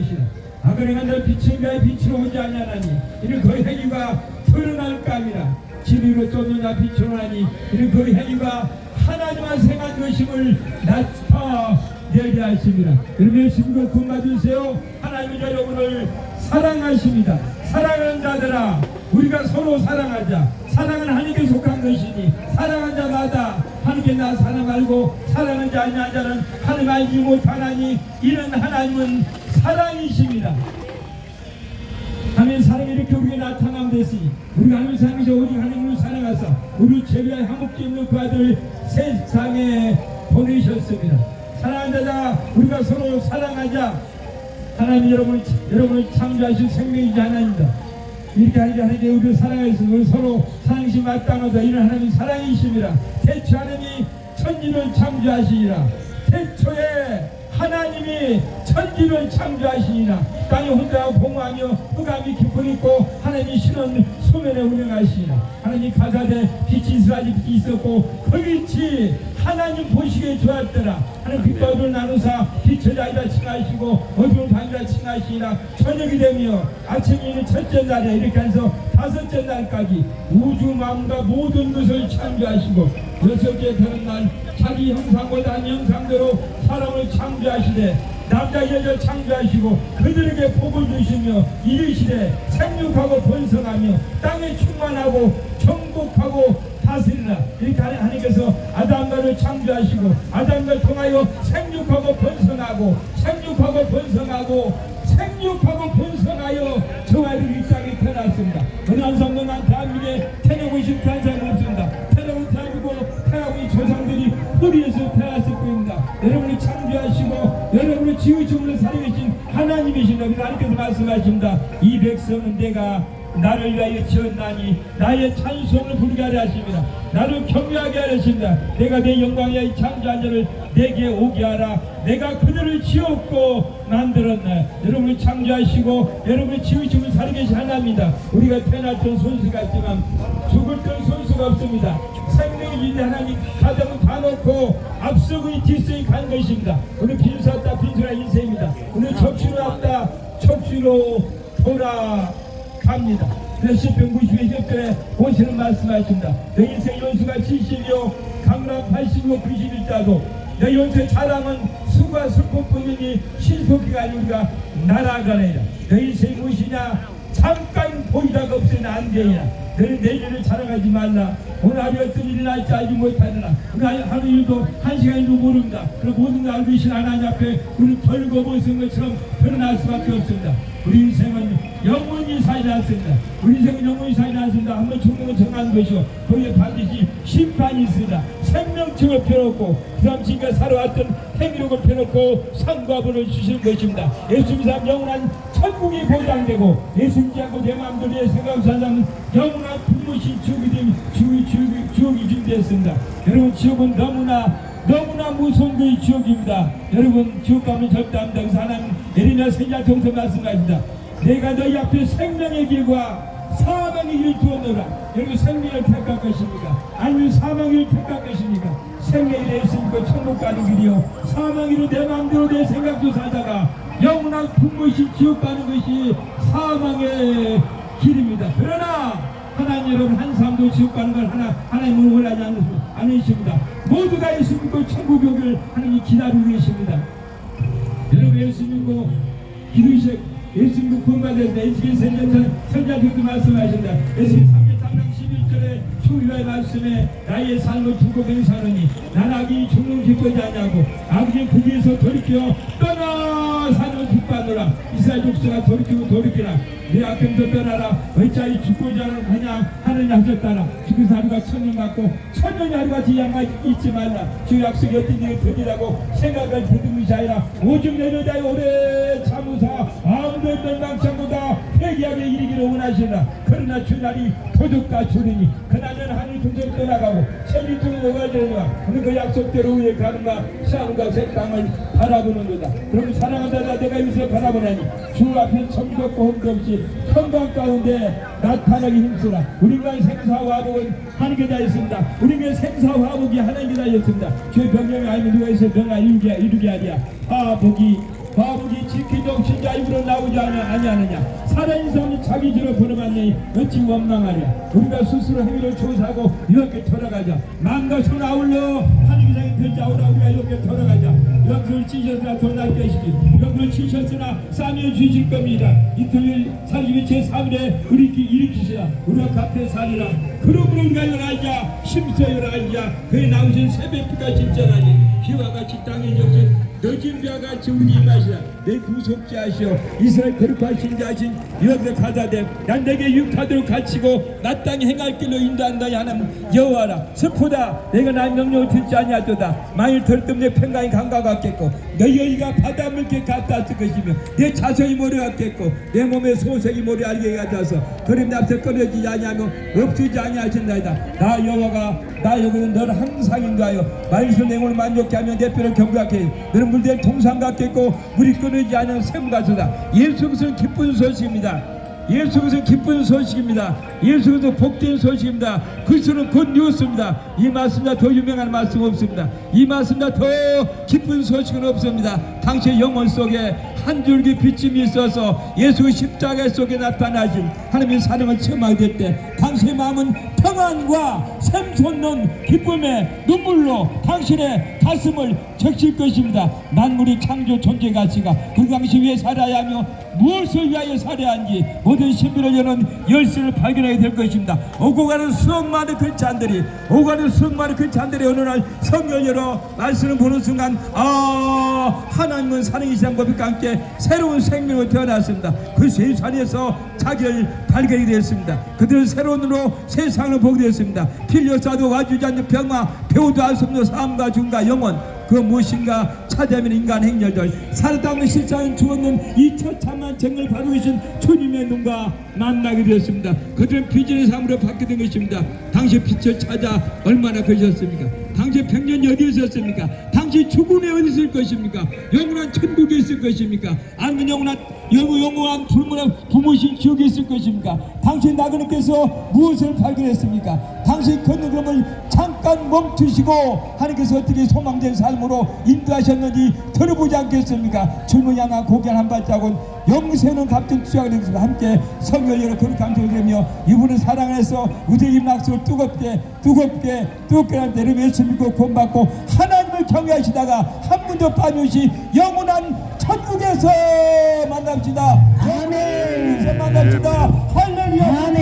것이라 아그네가 널 빛인가에 빛으로 오지 않냐나니 이는 그 행위가 드러날 까미라. 진리로 쫓느냐 빛으로 나니 이는 그 행위가 하나님만 생한 것임을 나타내게 하십니다 여러분 예수님과 군맞으세요. 하나님이 여러분을 사랑하십니다. 사랑하는 자들아 우리가 서로 사랑하자. 사랑은 하나님께 속한 것이니 사랑한 자마다 하나님께 나 사랑하고 사랑하지 아니한 자는 하나님 알지 못하나니 이는 하나님은 사랑이십니다. 하나님의 사랑이 이렇게 우리에게 나타나면 됐으니 우리가 하나님의 사랑이죠 오직 하나님을 사랑하사 우리 죄비하여 한국지 없는 그 아들을 세상에 보내셨습니다. 사랑하는 자가 우리가 서로 사랑하자. 하나님 여러분 여러분을 창조하신 생명이지 하나입니다 이렇게 하니까 하나님 우리를 우리 서로 사랑시 마땅하다. 이는 하나님 사랑이십니다 태초 하나님이 천지를 창조하시니라. 태초에 하나님이 천지를 창조하시니라. 땅에 혼자 공허하며 흑암이 깊어 있고 하나님이 신은 수면에 운영하시니라. 하나님 가사대 빛이 있으라지 빛이 있었고 그 빛이 하나님 보시기에 좋았더라. 하나님 빛과 어두운 나누사 빛을 자기라 칭하시고 어두 칭하시니라 저녁이 되며 아침이는 첫째 날이야. 이렇게 해서 다섯째 날까지 우주 마음과 모든 것을 창조하시고 여섯째 되는 날 자기 형상보다 한 형상대로 사람을 창조하시되 남자 여자 창조하시고 그들에게 복을 주시며 이르시되 생육하고 번성하며 땅에 충만하고 정복하고 다스리라. 이렇게 하나- 하나님께서 아담과를 창조하시고 아담과 통하여 생육하고 번성 하고 생육하고 번성하고 생육하고 번성하여 저와 이 땅에 태어났습니다. 어느 한 성도만 대한민국에 태어나고 않은 사람이 없습니다. 태어나고 태어나고 태어나고 이 조상들이 뿌리에서 태어났을 뿐입니다. 여러분이 창조하시고 여러분을 지으심으로 살아계신 하나님이십니다 그래서 하나님께서 말씀하십니다. 이 백성은 내가 나를 위하여 지었나니 나의 찬송을 부르게 하려 하십니다. 나를 경외하게 하려 하십니다. 내가 내 영광의 창조한 자를 내게 오게 하라. 내가 그들을 지었고 만들었네. 여러분을 창조하시고 여러분을 지으심을 살아계신 하나입니다. 우리가 태어났던 손수 같지만 죽을 땐 손수가 없습니다. 생명의 일에 하나님 가정은 다 놓고 앞서고 뒷서이 간 것입니다. 오늘 빈수 왔다 빈수라 인생입니다. 오늘 척추로 왔다 척추로 돌아 갑니다. 그래서 10편 90의 협회에 오시는 말씀하십니다. 내 인생 연수가 70이요 강남 80이고 91자도. 내 연수의 자랑은 수가 슬픔뿐이니 신속히가 아니 우리가 날아가느니라 내 인생이 무엇이냐 잠깐 보이다가 없으니 안되냐 너는 내일을 자랑하지 말라. 오늘 하루 어떤 일이 날지 알지 못하느라. 오늘 하루 일도 한 시간도 모릅니다. 그리고 모든 걸 알고 계신 하나님 앞에 우리 벌거벗은 것처럼 드러날 수밖에 없습니다. 우리 인생은 영원히 살지 않습니다. 우리 인생은 영원히 살지 않습니다. 한번 죽는 건 정한 것이고 거기에 반드시 심판이 있습니다. 생명증을 펴놓고 그 다음 지금까지 살아왔던 행위력을 펴놓고 상과 벌을 주시는 것입니다. 예수님 사람 영원한 천국이 보장되고 예수님지 않고 내 마음대로 사는 영원한 분무시 지옥이 됨 지옥이, 지옥이, 지옥이 준비했습니다. 여러분 지옥은 너무나 너무나 무서운 그 지옥입니다. 여러분 지옥 가면 절대 안 그래서 하나님 예레미야 세자 통서 말씀하십니다. 내가 너희 앞에 생명의 길과 사망의 길을 두었노라. 여러분 생명을 택할 것입니까? 아니면 사망의 길을 택할 것입니까 생명이 있으니까 천국 가는 길이요. 사망이로 내 마음대로 내 생각도 살다가 영원한 분것이 지옥 가는 것이 사망의 길입니다. 그러나 하나님 여러분 한 사람도 지옥 가는 걸 하나 하나님은 원하지 않으- 않으십니다. 모두가 예수 믿고 천국 오기를 하나님이 기다리고 계십니다. 여러분 예수 믿고 기도시 예수 믿고 구원받을 때 예수님 선전 선자들도 말씀하신다. 예수님 3절 3장 11절에 주일의 말씀에 나의 삶을 두고 맹사하니 난 악이 죽는 기쁘지 않냐고 악이 거기에서 돌이켜 떠나 사는 기뻐 하노라 이스라엘 족속아 돌이키고 돌이키라. 내 악행도 떠나라. 어찌하여 죽고자 하냐 하느냐 하셨다라. 죽은 사람과 천년 같고 천년이 하루같이 양가 잊지 말라. 주 약속이 어떤 일을 드리라고 생각을 듣는 것이 아니라. 오직 내 여자의 오래 참으사. 아무도 멸망치 않고다 회개하게 이르기를 원하시나 그러나 주날이 도둑과 주리니 그날은 하늘 등속 떠나가고 천리 등을 오가지니와 그는 그 약속대로 위에 가는가 시하는가 새 땅을 바라보는도다. 그럼 사랑하다 나 내가 여기 서 바라보나니 주 앞에 정겹고 험도 없이 평강 가운데 나타나기 힘쓰라. 우리가 생사와 화복은 하나님께 다 있습니다. 우리가 생사와 화복이 하나님께 다 있습니다. 주의 병명이 아니면 누가 있어 병아 이루게 이루게 하랴 화복이 바울이 지킨 정신 자 입으로 나오지 아니- 아니하느냐. 살아있는 사람이 자기 죄로 벌어받니 어찌 원망하랴. 우리가 스스로 행위를 조사하고 이렇게 돌아가자. 마음과 손 아울러 하늘이상의 글자오라 우리가 이렇게 돌아가자 영을 치셨으나 더 낫게 하시기 영을 치셨으나 싸며 주실 겁니다. 이토일 살기 제3일에 우리 일으키시라. 우리가 갚에 살리라. 그러므로 우리가 일어나자. 심서 일어나자 그에 나오신 새벽비가 진짜라니. 비와 같이 땅에 적신 너진 비와 같이 우리 임하시라. 내 구속자 하시오. 이스라엘 거룩하신 자신 여기서 가다됨. 난 내게 육하도록 갇히고 나 땅에 행할 길로 인도한다 하나님 여호와라. 스포다. 내가 나의 명령을 듣지 아니하도다. 만일 들뜸 내 평강이 강과 같겠고 바다 물개 같다 할 것이며 내 자손이 모래 같겠고 내 몸의 소색이 모래 알게 같아서 그림 앞에 끊어지지 아니하며 없어지지 아니하신다이다. 나 여호와가 나 여기는 너를 항상 인도하여 말씀 내용을 만족케 하며 내 뼈를 경각해 너는 물될 동상 같겠고 물이 끊어지지 않은 샘 같으다 예수 그리스도는 기쁜 소식입니다 예수 그리스도 기쁜 소식입니다. 예수 그리스도 복된 소식입니다. 그리스도는 곧 뉴스입니다. 이 말씀보다 더 유명한 말씀 없습니다. 이 말씀보다 더 기쁜 소식은 없습니다. 당신의 영혼 속에 한 줄기 비침이 있어서 예수 십자가 속에 나타나신 하나님의 사랑을 체험하게 될 때 당신의 마음은 평안과 샘솟는 기쁨의 눈물로 당신의 가슴을 적실 것입니다. 만물이 창조 존재 가치가 그 당시 위해 살아야 하며 무엇을 위하여 하는지 모든 신비를 여는 열쇠를 발견하게 될 것입니다. 오고 가는 수억 많은 그 잔들이 오고 가는 수억 많은 그 잔들이 어느 날 성경을 열어 말씀을 보는 순간 아 하나님은 사랑이시한 법과 함께 새로운 생명으로 태어났습니다. 그 세상에서 자기를 발견이 되었습니다. 그들은 새로운 눈으로 세상을 보게 되었습니다. 필요사도 와주지 않는 병화 배우도 알 수 없는 삶과 죽음과 영원 그 무엇인가 찾아면 인간 행렬들 살아남은 실상은 주었는 이 처참한 정을 바로 계신 주님의 눈과 만나게 되었습니다. 그들은 비전의 삶으로 받게 된 것입니다. 당시 빛을 찾아 얼마나 그러셨습니까? 당시 백년이 어디 있었습니까? 당시 죽음이 어디 있을 것입니까? 영원한 천국에 있을 것입니까? 아니면 영원한 영원- 영원한 불문한 부모신 지옥에 있을 것입니까? 당신 나그네께서 무엇을 발견했습니까? 당신 걸음을 잠깐 멈추시고 하나님께서 어떻게 소망된 삶으로 인도하셨는지 들어보지 않겠습니까? 주문 향한 고개 한 발자국은 영세는 값진 투자가 되겠습니다. 함께 성경을 열어 그렇게 감사드리며 이분은 사랑 안에서 우대의 낙수를 뜨겁게 뜨겁게 뜨겁게 할 때를 예수 믿고 구원받고 하나님을 경외하시다가 한 분도 빠짐없이 영원한 천국에서 만납시다. 아멘. 만납시다. 할렐루야. 아멘.